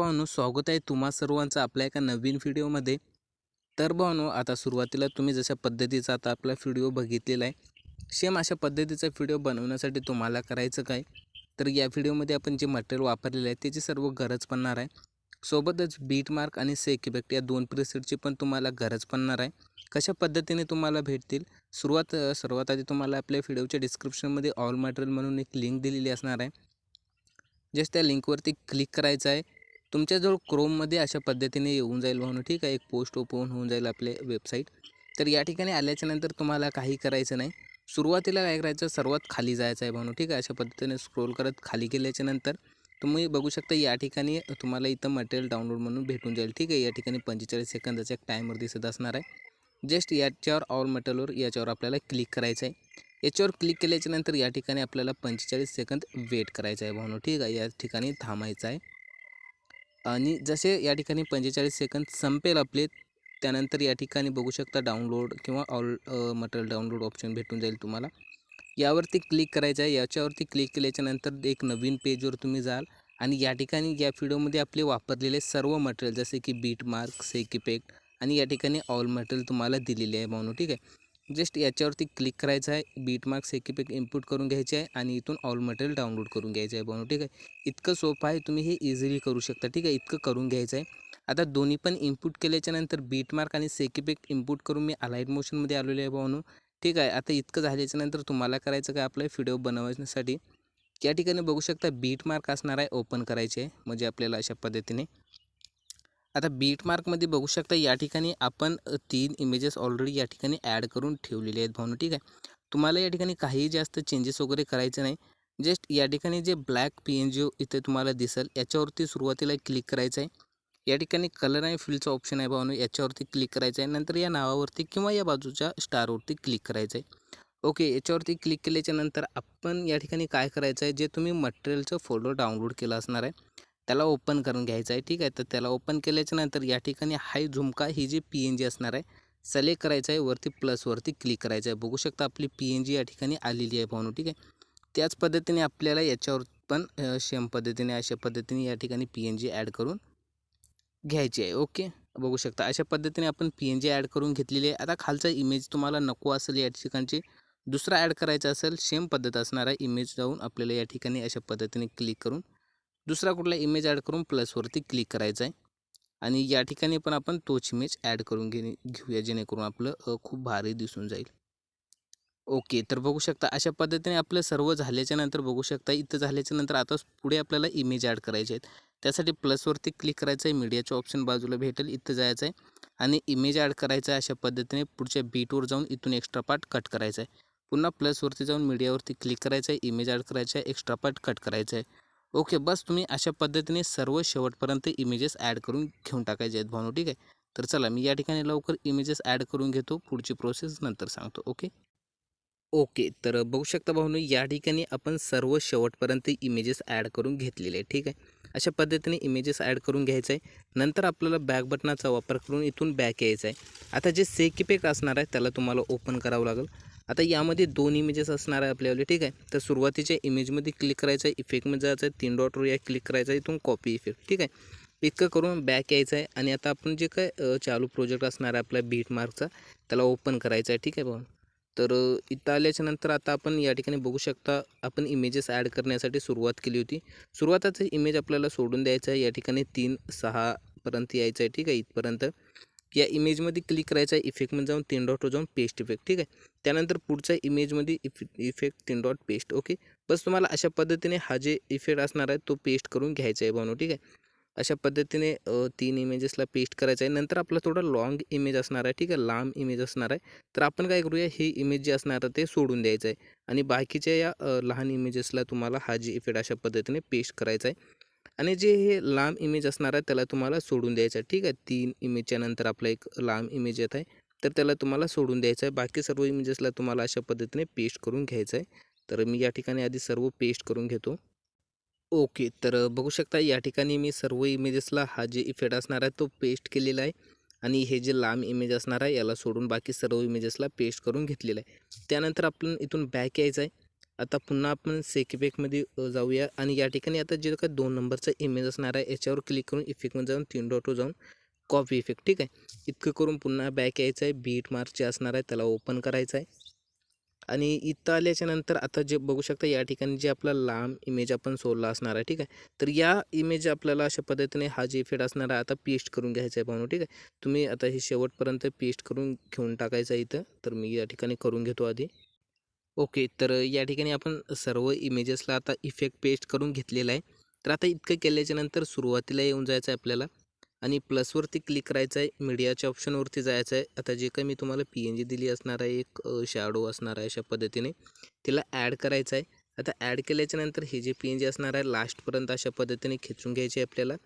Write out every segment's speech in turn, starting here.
नमस्कार भावांनो स्वागत आहे तुम्हा सर्वांचं आपल्या एका नवीन व्हिडिओमध्ये. तर भावांनो आता सुरुवातीला तुम्ही जशा पद्धतीचा आता आपला व्हिडिओ बघितलेला आहे सेम अशा पद्धतीचा व्हिडिओ बनवण्यासाठी तुम्हाला करायचं काय? तर या व्हिडिओमध्ये आपण जे मटेरियल वापरलेलं आहे त्याची सर्व गरज पडणार आहे. सोबतच बीट मार्क आणि सेक इफेक्ट या दोन प्रिसेटची पण तुम्हाला गरज पडणार आहे. कशा पद्धतीने तुम्हाला भेटतील? सुरुवात सर्वात आधी तुम्हाला आपल्या व्हिडिओच्या डिस्क्रिप्शनमध्ये ऑल मटेरियल म्हणून एक लिंक दिलेली असणार आहे. जस्ट त्या लिंकवरती क्लिक करायचं आहे. तुमच्याजवळ क्रोममध्ये अशा पद्धतीने येऊन जाईल म्हणून ठीक आहे? एक पोस्ट ओपन होऊन जाईल आपले वेबसाईट तर या ठिकाणी आल्याच्यानंतर तुम्हाला काही करायचं नाही. सुरुवातीला काय करायचं? सर्वात खाली जायचं आहे म्हणून ठीक आहे? अशा पद्धतीने स्क्रोल करत खाली गेल्याच्यानंतर तुम्ही बघू शकता या ठिकाणी तुम्हाला इथं मटेरियल डाउनलोड म्हणून भेटून जाईल ठीक आहे? या ठिकाणी पंचेचाळीस सेकंदाचा एक टायमर दिसत असणार आहे. जस्ट याच्यावर ऑल मटेरियलवर याच्यावर आपल्याला क्लिक करायचं आहे. याच्यावर क्लिक केल्याच्यानंतर या ठिकाणी आपल्याला पंचेचाळीस सेकंद वेट करायचं आहे म्हणून ठीक आहे? या ठिकाणी थांबायचं आहे. आणि जसे या ठिकाणी पंचेचाळीस सेकंद संपेल आपले त्यानंतर या ठिकाणी बघू शकता डाउनलोड किंवा ऑल मटेरियल डाउनलोड ऑप्शन भेटून जाईल तुम्हाला. यावरती क्लिक करायचं आहे. याच्यावरती क्लिक केल्याच्यानंतर एक नवीन पेजवर तुम्ही जाल आणि या ठिकाणी या व्हिडिओमध्ये आपले वापरलेले सर्व मटेरियल जसे की बीट मार्क सेक इफेक्ट आणि या ठिकाणी ऑल मटेरियल तुम्हाला दिलेले आहे म्हणून ठीक आहे? जस्ट याच्यावरती क्लिक करायचं आहे. बीट मार्क सेकिपेक इनपुट करून घ्यायचे आहे आणि इथून ऑल मटेरियल डाउनलोड करून घ्यायचं आहे बनवून ठीक आहे? इतकं सोपं आहे. तुम्ही हे इझिली करू शकता. ठीक आहे? इतकं करून घ्यायचं आहे. आता दोन्ही पण इनपुट केल्याच्यानंतर बीट मार्क आणि सेकिपेक इनपुट करून मी अलाईट मोशनमध्ये आलेलो आहे बनवून ठीक आहे? आता इतकं झाल्याच्यानंतर तुम्हाला करायचं काय? आपलं व्हिडिओ बनवण्यासाठी. या ठिकाणी बघू शकता बीट मार्क असणार आहे ओपन करायचे. आहे म्हणजे आपल्याला अशा पद्धतीने. आता बीट मार्कमध्ये बघू शकता या ठिकाणी आपण तीन इमेजेस ऑलरेडी या ठिकाणी ॲड करून ठेवलेले आहेत भावनो ठीक आहे? तुम्हाला या ठिकाणी काही जास्त चेंजेस वगैरे करायचे नाही. जस्ट या ठिकाणी जे ब्लॅक पी एन जी इथे तुम्हाला दिसेल याच्यावरती सुरुवातीला क्लिक करायचं आहे या ठिकाणी कलर आणि फिलचा ऑप्शन आहे भावनो याच्यावरती क्लिक करायचं आहे नंतर या नावावरती किंवा या बाजूच्या स्टारवरती क्लिक करायचं आहे ओके याच्यावरती क्लिक केल्याच्यानंतर आपण या ठिकाणी काय करायचं आहे जे तुम्ही मटेरियलचं फोटो डाउनलोड केला असणार आहे. त्याला ओपन करून घ्यायचं आहे. ठीक आहे? तर त्याला ओपन केल्याच्यानंतर या ठिकाणी हाय झुमका ही जी पी एन जी असणार आहे सिलेक्ट करायचं आहे. वरती प्लसवरती क्लिक करायचं आहे. बघू शकता आपली पी एन जी या ठिकाणी आलेली आहे भावनो. ठीक आहे? त्याच पद्धतीने आपल्याला याच्यावर पण सेम पद्धतीने अशा पद्धतीने या ठिकाणी पी एन जी ॲड करून घ्यायची आहे. ओके बघू शकता. अशा पद्धतीने आपण पी एन जी ॲड करून घेतलेली आहे. आता खालचा इमेज तुम्हाला नको असेल या ठिकाणची दुसरा ॲड करायचा असेल सेम पद्धत असणार आहे. इमेज जाऊन आपल्याला या ठिकाणी अशा पद्धतीने क्लिक करून दुसरा कुठला इमेज ॲड करून प्लसवरती क्लिक करायचं आहे. आणि या ठिकाणी पण आपण तोच इमेज ॲड करून घेणे घेऊया जेणेकरून आपलं खूप भारी दिसून जाईल. ओके तर बघू शकता अशा पद्धतीने आपलं सर्व झाल्याच्यानंतर बघू शकता इथं झाल्याच्यानंतर आता पुढे आपल्याला इमेज ॲड करायचे आहेत. त्यासाठी प्लसवरती क्लिक करायचं आहे मीडियाचं ऑप्शन बाजूला भेटेल इथं जायचं आहे. आणि इमेज ॲड करायचं आहे अशा पद्धतीने पुढच्या बीटवर जाऊन इथून एक्स्ट्रा पार्ट कट करायचा आहे. पुन्हा प्लसवरती जाऊन मीडियावरती क्लिक करायचं आहे इमेज ॲड करायचं आहे एक्स्ट्रा पार्ट कट करायचं आहे. ओके बस तुम्ही अशा पद्धतीने सर्व शेवटपर्यंत इमेजेस ॲड करून घेऊन टाकायचे आहेत भावनो ठीक आहे? तर चला मी या ठिकाणी लवकर इमेजेस ॲड करून घेतो पुढची प्रोसेस नंतर सांगतो ओके? ओके. तर बघू शकता भाऊनो या ठिकाणी आपण सर्व शेवटपर्यंत इमेजेस ॲड करून घेतलेले आहे ठीक आहे? अशा पद्धतीने इमेजेस ॲड करून घ्यायचं आहे नंतर आपल्याला बॅक बटनाचा वापर करून इथून बॅक यायचं आहे. आता जे सेक असणार आहे त्याला तुम्हाला ओपन करावं लागेल. आता यामध्ये दोन इमेजेस असणार आहे आपल्याला ठीक आहे? तर सुरुवातीच्या इमेजमध्ये क्लिक करायचं आहे इफेक्टमध्ये जायचं आहे तीन डॉटवर या क्लिक करायचं आहे इथून कॉपी इफेक्ट ठीक आहे? इतकं करून बॅक यायचं आहे. आणि आता आपण जे काय चालू प्रोजेक्ट असणार आहे आपल्या बीट मार्कचा त्याला ओपन करायचं आहे ठीक आहे भाऊ तर इथं आल्याच्यानंतर आता आपण या ठिकाणी बघू शकता आपण इमेजेस ॲड करण्यासाठी सुरुवात केली होती. सुरुवाताचं इमेज आपल्याला सोडून द्यायचं आहे. या ठिकाणी तीन सहापर्यंत यायचं आहे ठीक आहे इथपर्यंत. या इमेजमध्ये क्लिक करायचं आहे इफेक्टमध्ये जाऊन तीन डॉट जाऊन पेस्ट इफेक्ट ठीक आहे. त्यानंतर पुढच्या इमेजमध्ये इफ इफेक्ट तीन डॉट पेस्ट ओके बस तुम्हाला अशा पद्धतीने हा जे इफेक्ट असणार आहे तो पेस्ट करून घ्यायचा आहे बनव ठीक आहे. अशा पद्धतीने तीन इमेजेसला पेस्ट करायचं आहे. नंतर आपला थोडा लाँग इमेज असणार आहे ठीक आहे? लांब इमेज असणार आहे. तर आपण काय करूया ही इमेज जे असणार आहे ते सोडून द्यायचं आहे. आणि बाकीच्या या लहान इमेजेसला तुम्हाला हा जी इफेक्ट अशा पद्धतीने पेस्ट करायचा आहे. आणि जे हे लांब इमेज असणार आहे त्याला तुम्हाला सोडून द्यायचं आहे ठीक आहे? तीन इमेजच्या नंतर आपला एक लांब इमेज येत आहे. तर त्याला तुम्हाला सोडून द्यायचं आहे. बाकी सर्व इमेजेसला तुम्हाला अशा पद्धतीने पेस्ट करून घ्यायचं आहे. तर मी या ठिकाणी आधी सर्व पेस्ट करून घेतो. ओके. तर बघू शकता या ठिकाणी मी सर्व इमेजेसला हा जे इफेक्ट असणार आहे तो पेस्ट केलेला आहे आणि हे जे लांब इमेज असणार आहे याला सोडून बाकी सर्व इमेजेसला पेस्ट करून घेतलेलं आहे. त्यानंतर आपण इथून बॅक यायचं आहे. आता पुन्हा आपण सेकीपॅकमध्ये अ, जाऊया आणि या ठिकाणी आता जे काय दोन नंबरचा इमेज असणार आहे याच्यावर क्लिक करून इफेक्टमध्ये जाऊन तीन डॉटवर जाऊन कॉपी इफेक्ट ठीक आहे? इतकं करून पुन्हा बॅक यायचं आहे. बीट मार्क जे असणार आहे त्याला ओपन करायचं आहे. आणि इथं आल्याच्यानंतर आता जे बघू शकता या ठिकाणी जे आपला लांब इमेज आपण सोडला असणार आहे ठीक आहे? तर या इमेज आपल्याला अशा पद्धतीने हा जे इफेक्ट असणार आहे आता पेस्ट करून घ्यायचा आहे पाहून ठीक आहे? तुम्ही आता हे शेवटपर्यंत पेस्ट करून घेऊन टाकायचं आहे इथं तर मी या ठिकाणी करून घेतो आधी. ओके तर या ठिकाणी आपण सर्व इमेजेसला आता इफेक्ट पेस्ट करून घेतलेला आहे. तर आता इतकं केल्याच्यानंतर सुरुवातीला येऊन जायचं आहे आपल्याला. आणि प्लसवरती क्लिक करायचं आहे मीडियाच्या ऑप्शनवरती जायचं आहे आता जे काही मी तुम्हाला पी एन जी दिली असणार आहे एक शॅडो असणार आहे अशा पद्धतीने तिला ॲड करायचं आहे आता ॲड केल्याच्यानंतर हे जे पी एन जी असणार आहे लास्टपर्यंत अशा पद्धतीने खेचून घ्यायचे आहे आपल्याला.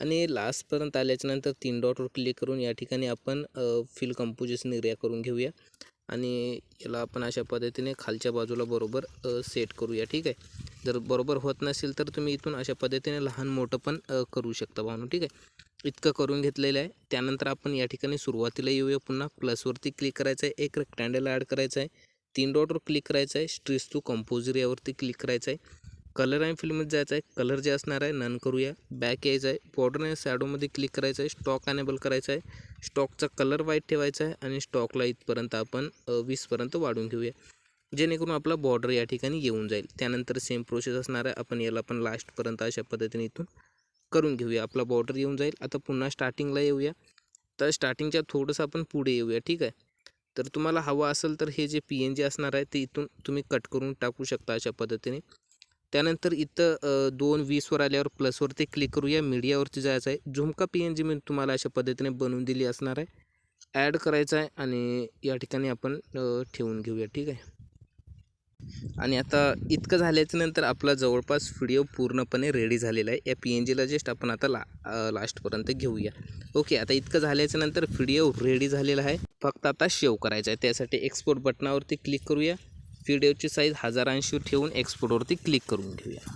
आणि लास्टपर्यंत आल्याच्यानंतर तीन डॉटवर क्लिक करून या ठिकाणी आपण फिल कंपोजिशन एरिया करून घेऊया. आणि याला आपण अशा पद्धतीने खालच्या बाजूला बरोबर सेट करूया ठीक आहे? जर बरोबर होत नसेल तर तुम्ही इथून अशा पद्धतीने लहान मोठं पण करू शकता भावनो ठीक आहे? इतकं करून घेतलेलं आहे. त्यानंतर आपण या ठिकाणी सुरुवातीला येऊया पुन्हा. प्लसवरती क्लिक करायचं आहे एक रेक्टँडल ॲड करायचं आहे तीन डॉटवर क्लिक करायचं आहे स्ट्रीस टू कंपोजर यावरती क्लिक करायचं आहे कलर आणि फिल्मत जायचं आहे कलर जे असणार आहे नन करूया. बॅक यायचं आहे बॉर्डर आणि शॅडोमध्ये क्लिक करायचं आहे स्टॉक अनेबल करायचा आहे स्टॉकचा कलर व्हाईट ठेवायचा आहे आणि स्टॉकला इथपर्यंत आपण वीसपर्यंत वाढून घेऊया. जेणेकरून आपला बॉर्डर या ठिकाणी येऊन जाईल. त्यानंतर सेम प्रोसेस असणार आहे. आपण याला पण लास्टपर्यंत अशा पद्धतीने इथून करून घेऊया. आपला बॉर्डर येऊन जाईल. आता पुन्हा स्टार्टिंगला येऊया. तर स्टार्टिंगच्या थोडंसं आपण पुढे येऊया. ठीक आहे? तर तुम्हाला हवं असेल तर हे जे पी एन जी असणार आहे ते इथून तुम्ही कट करून टाकू शकता अशा पद्धतीने. त्यानंतर इथं दोन वीसवर आल्यावर प्लसवरती क्लिक करूया. मीडियावरती जायचं आहे. झुमका पी एन जी मी तुम्हाला अशा पद्धतीने बनवून दिली असणार आहे. ॲड करायचं आहे आणि या ठिकाणी आपण ठेवून घेऊया. ठीक आहे? आणि आता इतकं झाल्याच्यानंतर आपला जवळपास व्हिडिओ पूर्णपणे रेडी झालेला आहे. या पी एन जीला जस्ट आपण आता ला लास्टपर्यंत घेऊया. ओके आता इतकं झाल्याच्यानंतर व्हिडिओ रेडी झालेला आहे. फक्त आता शेव करायचा आहे. त्यासाठी एक्सपोर्ट बटनावरती क्लिक करूया. व्हिडिओची साईज हजारांशी ठेवून एक्सपोर्टवरती क्लिक करून घेऊया.